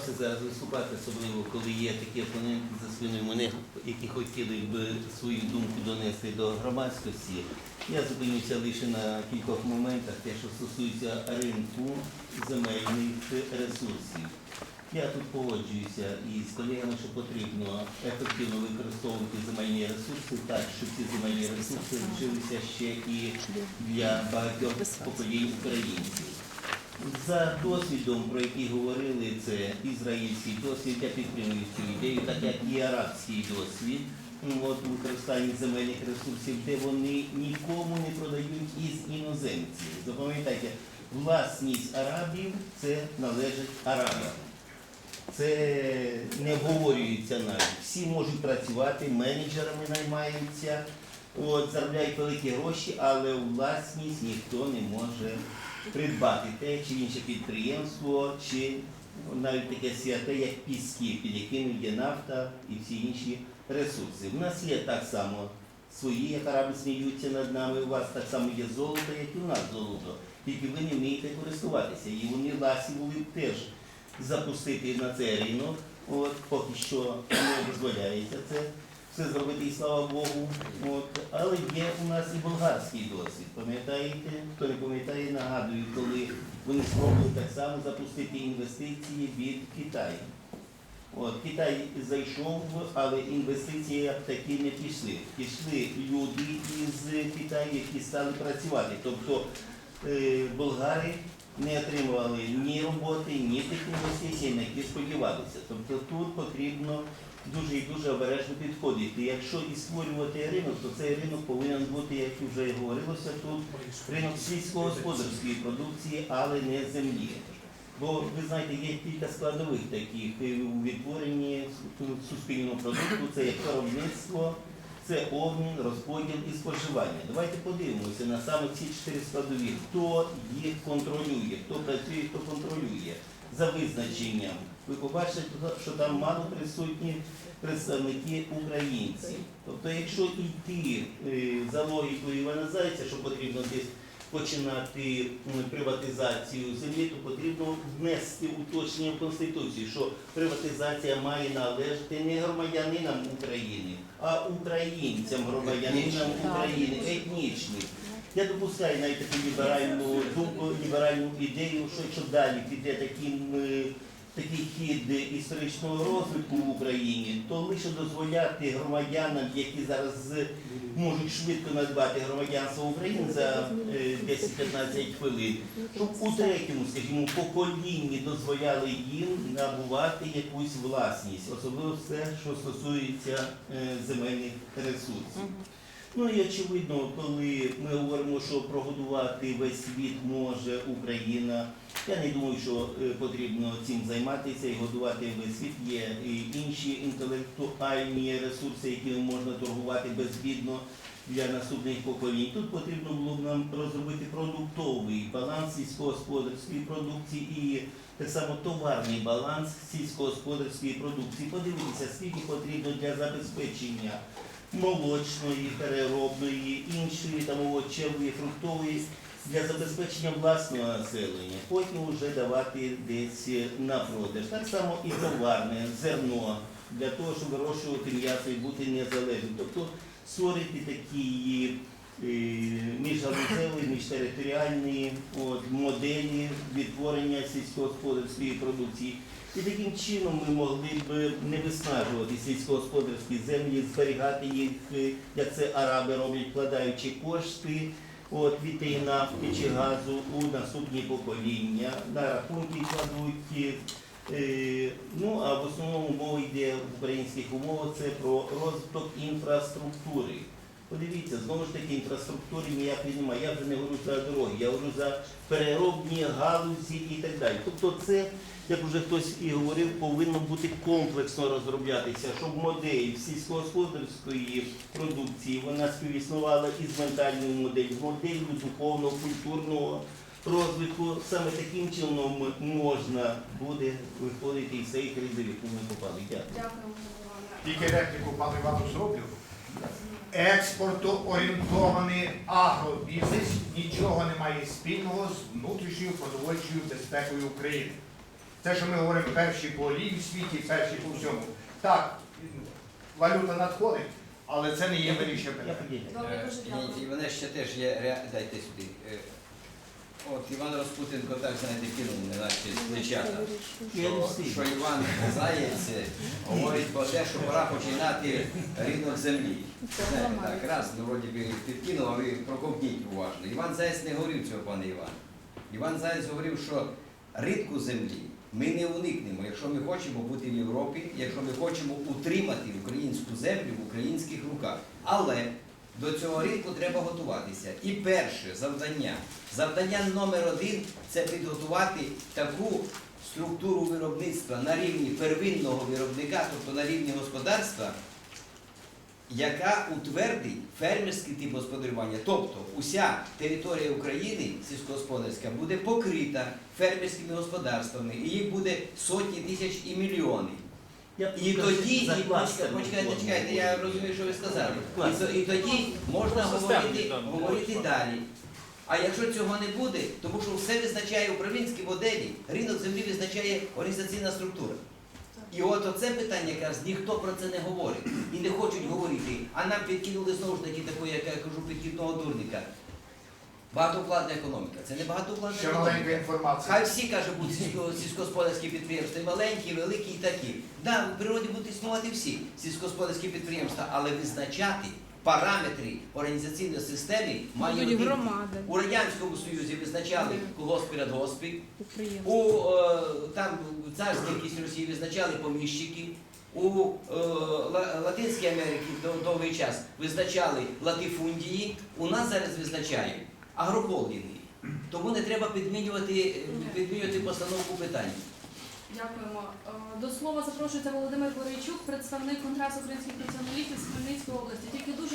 боявся зараз виступати, особливо коли є такі опоненти за спиною мене, які хотіли б свою думку донести до громадськості. Я зупинюся лише на кількох моментах, те, що стосується ринку земельних ресурсів. Я тут погоджуюся із колегами, що потрібно ефективно використовувати земельні ресурси так, щоб ці земельні ресурси вжилися ще і для багатьох поколінь українців. За досвідом, про який говорили, це ізраїльський досвід, я підтримую цю ідею, так як і арабський досвід ну, от, у використанні земельних ресурсів, де вони нікому не продають із іноземців. Запам'ятайте, власність арабів це належить арабам. Це не обговорюється навіть. Всі можуть працювати, менеджерами наймаються, от, заробляють великі гроші, але власність ніхто не може придбати те чи інше підприємство, чи навіть таке святе, як піски, під якими є нафта і всі інші ресурси. У нас є так само свої, як араби сміються над нами, у вас так само є золото, як і у нас золото. Тільки ви не вмієте користуватися. І вони ласі були б теж запустити на це ринок. От поки що не дозволяється це все зробити, і слава Богу. От. Але є у нас і болгарський досвід. Пам'ятаєте? Хто не пам'ятає, нагадую, коли вони спробували так само запустити інвестиції від Китаю. От, Китай зайшов, але інвестиції такі не пішли. Пішли люди із Китаю, які стали працювати. Тобто е, болгари не отримували ні роботи, ні інвестицій, на які сподівалися. Тобто тут потрібно дуже і дуже обережно підходити. Якщо і створювати ринок, то цей ринок повинен бути, як вже говорилося тут, ринок сільськогосподарської продукції, але не землі. Бо ви знаєте, є кілька складових таких у відтворенні суспільного продукту, це як виробництво, це обмін, розподіл і споживання. Давайте подивимося на саме ці чотири складові, хто їх контролює, хто працює, хто контролює за визначенням. Ви побачите, що там мало присутні представники українців. Тобто, якщо йти е, за логікою Івана Зайця, що потрібно десь починати приватизацію землі, то потрібно внести уточнення в Конституцію, що приватизація має належати не громадянинам України, а українцям, громадянинам України, етнічним. Я допускаю навіть таку ліберальну ліберальну ідею, що якщо далі піде таким е, такий хід історичного розвитку в Україні, то лише дозволяти громадянам, які зараз можуть швидко надбати громадянство України за е, 10-15 хвилин, щоб у третьому, скажімо, поколінні дозволяли їм набувати якусь власність, особливо все, що стосується е, земельних ресурсів. Ну і очевидно, коли ми говоримо, що прогодувати весь світ може Україна, я не думаю, що е, потрібно цим займатися і годувати весь світ. Є і інші інтелектуальні ресурси, якими можна торгувати безбідно для наступних поколінь. Тут потрібно було б нам розробити продуктовий баланс сільськогосподарської продукції і так само товарний баланс сільськогосподарської продукції. Подивитися, скільки потрібно для забезпечення молочної, переробної, іншої там овочевої, фруктової для забезпечення власного населення, потім вже давати десь на продаж. Так само і товарне зерно для того, щоб вирощувати м'ясо і бути незалежним. Тобто створити такі міжгалузеві, міжтериторіальні от, моделі відтворення сільськогосподарської продукції. І таким чином ми могли б не виснажувати сільськогосподарські землі, зберігати їх, е, як це араби роблять, вкладаючи кошти от, від тієї нафти чи газу у наступні покоління, на рахунки кладуть. Е, Ну, а в основному мова йде в українських умовах це про розвиток інфраструктури. Подивіться, знову ж таки, інфраструктури ніякої немає. Я вже не говорю за дороги, я говорю за переробні галузі і так далі. Тобто це, як вже хтось і говорив, повинно бути комплексно розроблятися, щоб модель сільськогосподарської продукції вона співіснувала із ментальною моделлю, з моделлю духовного, культурного розвитку. Саме таким чином можна буде виходити із цієї кризи, в яку ми попали. Дякую. Іване. Тільки репліку пан Іванов зроблю. Експортоорієнтований агробізнес нічого не має спільного з внутрішньою продовольчою безпекою України. Те, що ми говоримо перші по олії в світі, перші по всьому. Так, валюта надходить, але це не є вирішення питання. Е. І вони ще теж є дайте сюди. От Іван Розпутенко так знаєте кинув не наче з плечата. Що, що Іван Заєць говорить про те, що пора починати ринок землі. Знаєте, так, раз, ну вроді би підкинув, а ви проковтніть уважно. Іван Заєць не говорив цього, пане Іван. Іван Заєць говорив, що ринку землі ми не уникнемо, якщо ми хочемо бути в Європі, якщо ми хочемо утримати українську землю в українських руках. Але до цього ринку треба готуватися. І перше завдання, завдання номер один це підготувати таку структуру виробництва на рівні первинного виробника, тобто на рівні господарства, яка утвердить фермерський тип господарювання. Тобто уся територія України сільськогосподарська буде покрита фермерськими господарствами, і їх буде сотні тисяч і мільйони. І тоді, і, почекайте, почекайте, чекайте, я розумію, що ви сказали. І, і тоді можна говорити, говорити далі. А якщо цього не буде, тому що все визначає управлінські моделі, ринок землі визначає організаційна структура. І от оце питання якраз ніхто про це не говорить і не хочуть говорити. А нам підкинули знову ж таки такого, як я кажу, підхідного дурника. Багатоукладна економіка. Це не багатоукладна Ще маленька економіка. інформація. Хай всі каже, будуть сільсько- сільськогосподарські підприємства, і маленькі, і великі, і такі. Да, в природі будуть існувати всі сільськогосподарські підприємства, але визначати параметри організаційної системи має Будуть один. громади, У Радянському Союзі визначали колгосп передгоспи, підприємства. у е, там в царській якійсь Росії визначали поміщики. У е, Ла- Латинській Америці дов- довгий час визначали латифундії, у нас зараз визначають агрохолдинги. Тому не треба підмінювати, е, підмінювати постановку питань. Дякуємо. Е, До слова запрошується Володимир Борейчук, представник Конгресу українських націоналістів з Хмельницької області. Тільки дуже